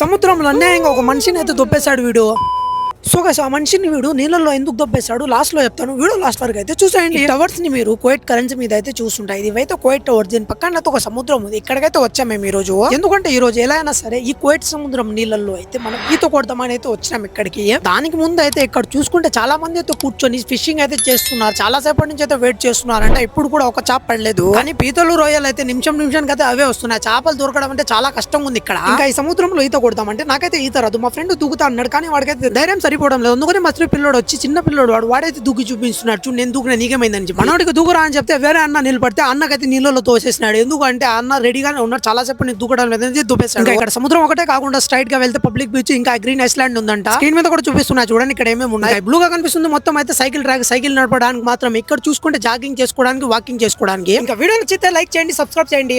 సముద్రంలో అన్యాయంగా ఒక మనిషిని అయితే దొబ్బేశాడు వీడు. సో గైస్ ఆ మనిషిని వీడు నీళ్ళల్లో ఎందుకు దొబ్బేశాడు? లాస్ట్లో చెప్తాను. వీడియో లాస్ట్ వరకు అయితే చూసేయండి. ఈ టవర్స్ని మీరు కోయిట్ కరెన్సీ మీద అయితే చూస్తుంటాయి ఇవైతే కోయిట్ టవర్స్ దీని పక్కన అయితే ఒక సముద్రం ఉంది. ఇక్కడికైతే వచ్చాం మేము ఈ రోజు ఎందుకంటే ఈ రోజు ఎలా అయినా సరే ఈ కోయిట్ సముద్రం నీళ్ళల్లో అయితే మనం ఈత కొడదామని అయితే వచ్చినాం ఇక్కడికి. దానికి ముందు అయితే ఇక్కడ చూసుకుంటే చాలా మంది అయితే కూర్చొని ఫిషింగ్ అయితే చేస్తున్నారు. చాలా సేపటి నుంచి అయితే వెయిట్ చేస్తున్నారు అంటే ఇప్పుడు కూడా ఒక చాప పడలేదు. కానీ పీతలు రొయ్యలు అయితే నిమిషం నిమిషానికి అయితే అవే వస్తున్నాయి. చేపలు దొరకడం అంటే చాలా కష్టంగా ఉంది ఇక్కడ. ఇంకా ఈ సముద్రంలో ఈత కొడతామంటే నాకైతే ఈత రాదు. మా ఫ్రెండ్ దూకుతా అన్నాడు కానీ వాడికైతే ధైర్యం సరిపోవడం లేదు. అందుకని మస్తు పిల్లోడు వచ్చి చిన్న పిల్లోడు వాడు వాడైతే దూకి చూపిస్తున్నాడు. చూడు నేను దూకిన నీకేమైందని చెప్పి. మనోడికి దూకురా అని చెప్తే వేరే అన్న నిలబడితే అన్నకైతే నీళ్ళలో తోసేసినాడు. ఎందుకంటే అన్న రెడీగానే ఉన్నాడు. చాలా సేపు నేను దూకడం లేదని ఇంకా ఇక్కడ సముద్రం ఒకటే కాకుండా స్ట్రైట్గా వెళ్తే పబ్లిక్ బీచ్ ఇంకా గ్రీన్ ఐస్లాండ్ ఉందంట. స్క్రీన్ మీద కూడా చూపిస్తున్నా చూడండి ఇక్కడ ఏమేమి ఉన్నాయి. బ్లూ గా కనిపిస్తుంది మొత్తం అయితే సైకిల్ ట్రాక్ సైకిల్ నడపడానికి మాత్రం. ఇక్కడ చూసుకుంటే జాగింగ్ చేసుకోవడానికి వాకింగ్ చేసుకోవడానికి. ఇంకా వీడియో నచ్చితే లైక్ చేయండి సబ్స్క్రైబ్ చేయండి.